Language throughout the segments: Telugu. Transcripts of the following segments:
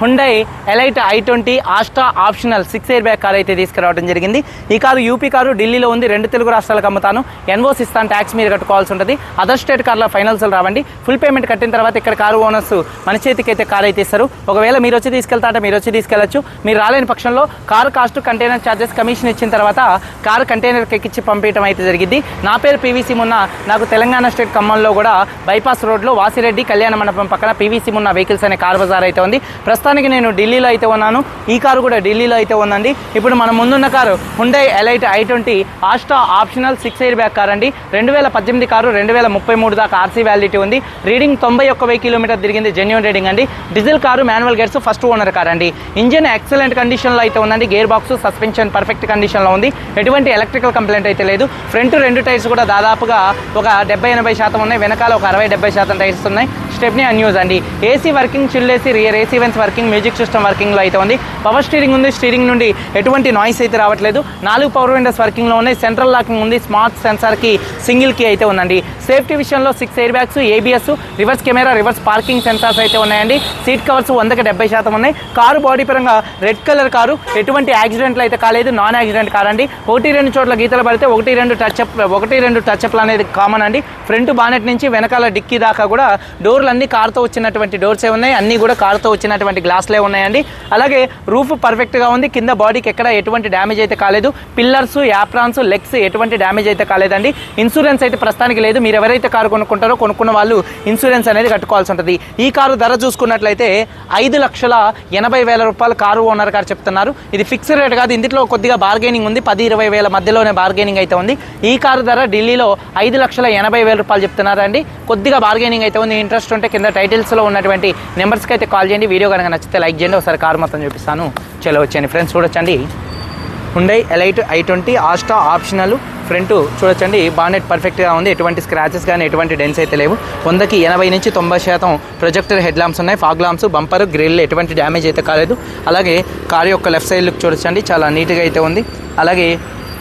Hyundai Elite I twenty Astra optional six air bag car అయితే తీసుకురావడం జరిగింది. ఈ కారు యూపీ కారు ఢిల్లీలో ఉంది. రెండు తెలుగు రాష్ట్రాలకు అమ్ముతాను. ఎన్ఓస్ ఇస్తాను ట్యాక్స్ మీరు కట్టుకోవాల్సి ఉంటుంది. అదర్ స్టేట్ కార్లో ఫైనల్స్ రావండి. ఫుల్ పేమెంట్ కట్టిన తర్వాత ఇక్కడ కారు ఓనర్స్ మన చేతికి అయితే కార్ అయితే ఇస్తారు. ఒకవేళ మీరు వచ్చి తీసుకెళ్తారంటే మీరు వచ్చి తీసుకెళ్ళొచ్చు మీరు రాలేని పక్షంలో car cost container charges commission ఇచ్చిన తర్వాత కారు కంటైనర్కి ఎక్కించి పంపించడం అయితే జరిగింది. నా పేరు పీవీసీ మున్న నాకు తెలంగాణ స్టేట్ ఖమ్మంలో కూడా బైపాస్ రోడ్లో వాసిరెడ్డి కళ్యాణ మండపం పక్కన పీవీసీ మున్న వెహికల్స్ అనే కార్ బజార్ అయితే ఉంది. ప్రస్తుతం ప్రస్తుతానికి నేను ఢిల్లీలో అయితే ఉన్నాను. ఈ కారు కూడా ఢిల్లీలో అయితే ఉందండి. ఇప్పుడు మన ముందున్న car Hyundai Elite I twenty Asta optional six air bag car అండి. రెండు వేల పద్దెనిమిది కారు రెండు వేల ముప్పై మూడు దాకా ఆర్సీ వ్యాలిడిటీ ఉంది. రీడింగ్ తొంభై ఒక్క వెయ్యి కిలోమీటర్ తిరిగింది జెన్యున్ రీడింగ్ అండి. Diesel car manual gears first owner car అండి. ఇంజిన్ ఎక్సలెంట్ కండిషన్లో అయితే ఉందండి. గేర్ బాక్స్ సస్పెన్షన్ పర్ఫెక్ట్ కండిషన్లో ఉంది. ఎటువంటి ఎలక్ట్రికల్ కంప్లైంట్ అయితే లేదు. ఫ్రంట్ రెండు టైర్స్ కూడా దాదాపుగా ఒక డెబ్బై ఎనభై శాతం ఉన్నాయి. వెనకాల ఒక అరవై డెబ్బై శాతం టైర్స్ ఉన్నాయి. స్టెప్నీ అన్యూజ్ అండి. AC working చిల్లేసి rear AC vents working music system వర్కింగ్లో అయితే ఉంది. పవర్ స్టీరింగ్ ఉంది స్టీరింగ్ నుండి ఎటువంటి నాయిస్ అయితే రావట్లేదు. నాలుగు పవర్ విండోస్ వర్కింగ్లో ఉన్నాయి. సెంట్రల్ లాకింగ్ ఉంది స్మార్ట్ సెన్సార్కి సింగిల్ కీ అయితే ఉందండి. సేఫ్టీ విషయంలో six air bags ABS reverse camera reverse parking sensors అయితే ఉన్నాయండి. సీట్ కవర్స్ వందకి డెబ్బై శాతం ఉన్నాయి. కారు బాడీ పరంగా రెడ్ కలర్ కారు. ఎటువంటి యాక్సిడెంట్లు అయితే కాలేదు. నాన్ యాక్సిడెంట్ కార్ అండి ఒకటి రెండు చోట్ల గీతలు పడితే ఒకటి రెండు టచ్ అప్ ఒకటి రెండు టచ్ అప్లు అనేది కామన్ అండి. ఫ్రంట్ బానెట్ నుంచి వెనకాల డిక్కీ దాకా కూడా డోర్లు అన్ని కార్తో వచ్చినటువంటి డోర్సే ఉన్నాయి అన్నీ కూడా కార్తో వచ్చినటువంటి గ్లాస్లే ఉన్నాయండి. అలాగే రూఫ్ పర్ఫెక్ట్గా ఉంది. కింద బాడీకి ఎక్కడ ఎటువంటి డ్యామేజ్ అయితే కాలేదు. పిల్లర్స్ యాప్రాన్స్ లెగ్స్ ఎటువంటి డ్యామేజ్ అయితే కాలేదండి. ఇన్సూరెన్స్ అయితే ప్రస్తుతానికి లేదు. మీరు ఎవరైతే కారు కొనుక్కుంటారో కొనుక్కున్న వాళ్ళు ఇన్సూరెన్స్ అనేది కట్టుకోవాల్సి ఉంటుంది. ఈ కారు ధర చూసుకున్నట్లయితే ఐదు లక్షల ఎనభై వేల రూపాయలు కారు ఓనర్ గారు చెప్తున్నారు. ఇది ఫిక్స్డ్ రేట్ కాదు. ఇందులో కొద్దిగా బార్గెనింగ్ ఉంది. పది ఇరవై వేల మధ్యలోనే బార్గెనింగ్ అయితే ఉంది. ఈ కారు ధర ఢిల్లీలో ఐదు లక్షల ఎనభై వేల రూపాయలు చెప్తున్నారండి. కొద్దిగా బార్గెనింగ్ అయితే ఉంది. ఇంట్రెస్ట్ ఉంటే కింద టైటిల్స్లో ఉన్నటువంటి నెంబర్స్కి అయితే కాల్ చేయండి. వీడియో కనుక నచ్చితే లైక్ చేయండి. ఒకసారి కారు మొత్తం చూపిస్తాను. చలో వచ్చేయండి. ఫ్రెండ్స్ చూడొచ్చండి. Hyundai Elite I twenty Asta optional front చూడొచ్చండి. బానెట్ పర్ఫెక్ట్గా ఉంది. ఎటువంటి స్క్రాచెస్ కానీ ఎటువంటి డెన్స్ అయితే లేవు. వందకి ఎనభై నుంచి తొంభై శాతం ప్రొజెక్టర్ హెడ్ లాంప్స్ ఉన్నాయి. ఫాగ్ లాంప్స్ బంపర్ గ్రిల్ ఎటువంటి డ్యామేజ్ అయితే కాలేదు. అలాగే కార్ యొక్క లెఫ్ట్ సైడ్ లుక్ చూడొచ్చండి. చాలా నీట్గా అయితే ఉంది. అలాగే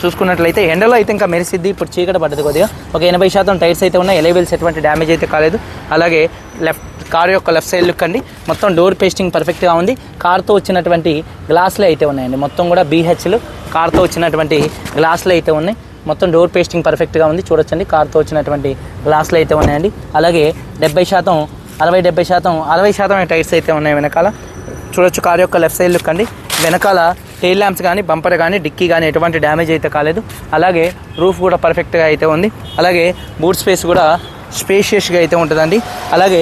చూసుకున్నట్లయితే ఎండలో అయితే ఇంకా మెరిసిద్ది. ఇప్పుడు చీకటి పడ్డది కొద్దిగా. ఒక ఎనభై శాతం టైర్స్ అయితే ఉన్నాయి. ఎలైబెల్స్ ఎటువంటి డ్యామేజ్ అయితే కాలేదు. అలాగే లెఫ్ట్ కార్ యొక్క లెఫ్ట్ సైడ్ లుక్ అండి. మొత్తం డోర్ పేస్టింగ్ పర్ఫెక్ట్గా ఉంది. కార్తో వచ్చినటువంటి గ్లాసులు అయితే ఉన్నాయండి. మొత్తం కూడా బీహెచ్లు కార్తో వచ్చినటువంటి గ్లాసులు అయితే ఉన్నాయి. మొత్తం డోర్ పేస్టింగ్ పర్ఫెక్ట్గా ఉంది. చూడొచ్చండి. కార్తో వచ్చినటువంటి గ్లాసులు అయితే ఉన్నాయండి. అలాగే డెబ్బై శాతం అరవై డెబ్బై శాతం అరవై శాతం టైర్స్ అయితే ఉన్నాయి వెనకాల. చూడొచ్చు కార్ యొక్క లెఫ్ట్ సైడ్ లుక్ అండి. వెనకాల టెయిల్ ల్యాంప్స్ కానీ బంపర్ కానీ డిక్కీ కానీ ఎటువంటి డ్యామేజ్ అయితే కాలేదు. అలాగే రూఫ్ కూడా పర్ఫెక్ట్గా అయితే ఉంది. అలాగే బూట్ స్పేస్ కూడా స్పేషియస్గా అయితే ఉంటుందండి. అలాగే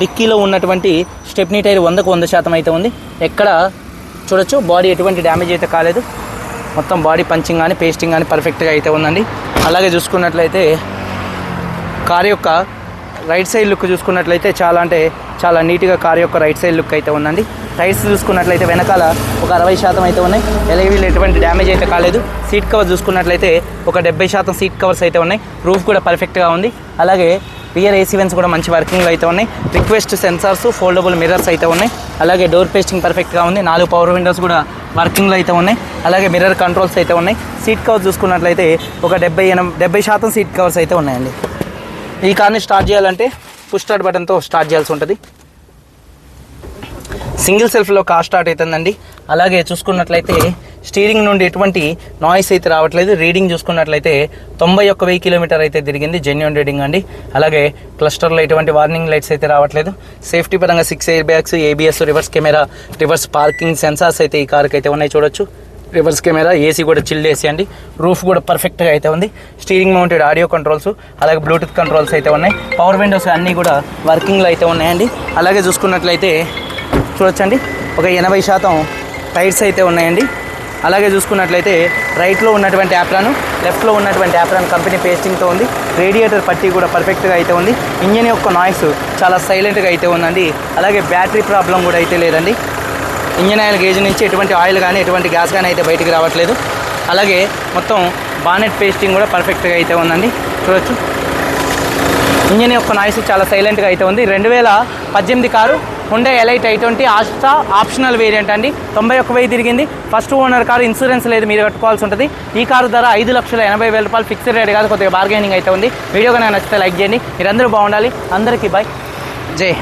డిక్కీలో ఉన్నటువంటి స్టెప్నీ టైర్ వందకు వంద శాతం అయితే ఉంది. ఎక్కడ చూడొచ్చు బాడీ ఎటువంటి డ్యామేజ్ అయితే కాలేదు. మొత్తం బాడీ పంచింగ్ కానీ పేస్టింగ్ కానీ పర్ఫెక్ట్గా అయితే ఉందండి. అలాగే చూసుకున్నట్లయితే కార్ యొక్క రైట్ సైడ్ లుక్ చూసుకున్నట్లయితే చాలా అంటే చాలా నీట్గా కార్ యొక్క రైట్ సైడ్ లుక్ అయితే ఉందండి. టైర్స్ చూసుకున్నట్లయితే వెనకాల ఒక అరవై శాతం అయితే ఉన్నాయి. ఎలాగే ఎటువంటి డ్యామేజ్ అయితే కాలేదు. సీట్ కవర్ చూసుకున్నట్లయితే ఒక డెబ్బై శాతం సీట్ కవర్స్ అయితే ఉన్నాయి. రూఫ్ కూడా పర్ఫెక్ట్గా ఉంది. అలాగే రియర్ ఏసీ వెన్స్ కూడా మంచి వర్కింగ్లో అయితే ఉన్నాయి. రిక్వెస్ట్ సెన్సార్స్ ఫోల్డబుల్ మిర్రర్స్ అయితే ఉన్నాయి. అలాగే డోర్ పేస్టింగ్ పర్ఫెక్ట్గా ఉంది. నాలుగు పవర్ విండోస్ కూడా వర్కింగ్లో అయితే ఉన్నాయి. అలాగే మిర్రర్ కంట్రోల్స్ అయితే ఉన్నాయి. సీట్ కవర్స్ చూసుకున్నట్లయితే ఒక డెబ్బై ఎనభై డెబ్బై శాతం సీట్ కవర్స్ అయితే ఉన్నాయండి. ఈ కార్ని స్టార్ట్ చేయాలంటే పుష్ స్టార్ట్ బటన్తో స్టార్ట్ చేయాల్సి ఉంటుంది. సింగిల్ సెల్ఫ్లో కార్ స్టార్ట్ అవుతుందండి అలాగే చూసుకున్నట్లయితే స్టీరింగ్ నుండి ఎటువంటి నాయిస్ అయితే రావట్లేదు. రీడింగ్ చూసుకున్నట్లయితే తొంభై ఒక్క వెయ్యి కిలోమీటర్ అయితే తిరిగింది. జెన్యున్ రీడింగ్ అండి. అలాగే క్లస్టర్లో ఎటువంటి వార్నింగ్ లైట్స్ అయితే రావట్లేదు. సేఫ్టీ పరంగా six air bags ABS reverse camera reverse parking sensors అయితే ఈ కార్కి అయితే ఉన్నాయి. చూడొచ్చు. రివర్స్ కెమెరా ఏసీ కూడా చిల్డ్ ఏసీ అండి రూఫ్ కూడా పర్ఫెక్ట్గా అయితే ఉంది. స్టీరింగ్ మౌంటెడ్ ఆడియో కంట్రోల్స్ అలాగే బ్లూటూత్ కంట్రోల్స్ అయితే ఉన్నాయి. పవర్ విండోస్ అన్నీ కూడా వర్కింగ్లో అయితే ఉన్నాయండి. అలాగే చూసుకున్నట్లయితే చూడొచ్చండి. ఒక ఎనభై శాతం టైర్స్ అయితే ఉన్నాయండి. అలాగే చూసుకున్నట్లయితే రైట్లో ఉన్నటువంటి యాప్రాను లెఫ్ట్లో ఉన్నటువంటి యాప్రాన్ కంపెనీ పేస్టింగ్తో ఉంది. రేడియేటర్ పట్టీ కూడా పర్ఫెక్ట్గా అయితే ఉంది. ఇంజిన్ యొక్క నాయిస్ చాలా సైలెంట్గా అయితే ఉందండి. అలాగే బ్యాటరీ ప్రాబ్లం కూడా అయితే లేదండి. ఇంజిన్ ఆయిల్ గేజ్ నుంచి ఎటువంటి ఆయిల్ కానీ ఎటువంటి గ్యాస్ కానీ అయితే బయటికి రావట్లేదు. అలాగే మొత్తం బానెట్ పేస్టింగ్ కూడా పర్ఫెక్ట్గా అయితే ఉందండి. చూడొచ్చు. ఇంజిన్ యొక్క నాయిస్ చాలా సైలెంట్గా అయితే ఉంది. రెండు వేల పద్దెనిమిది car Hyundai Elite I Astra optional variant అండి. తొంభై ఒక్క వెయ్యి తిరిగింది. ఫస్ట్ ఓనర్ కారు ఇన్సూరెన్స్ లేదు మీరు కట్టుకోవాల్సి ఉంటుంది. ఈ కారు ధర ఐదు లక్షల ఎనభై వేల రూపాయలు ఫిక్స్డ్ రేట్ కాదు కొద్దిగా బార్గెనింగ్ అయితే ఉంది. వీడియో కనుక నచ్చితే లైక్ చేయండి. మీరందరూ బాగుండాలి. అందరికీ బాయ్ జై.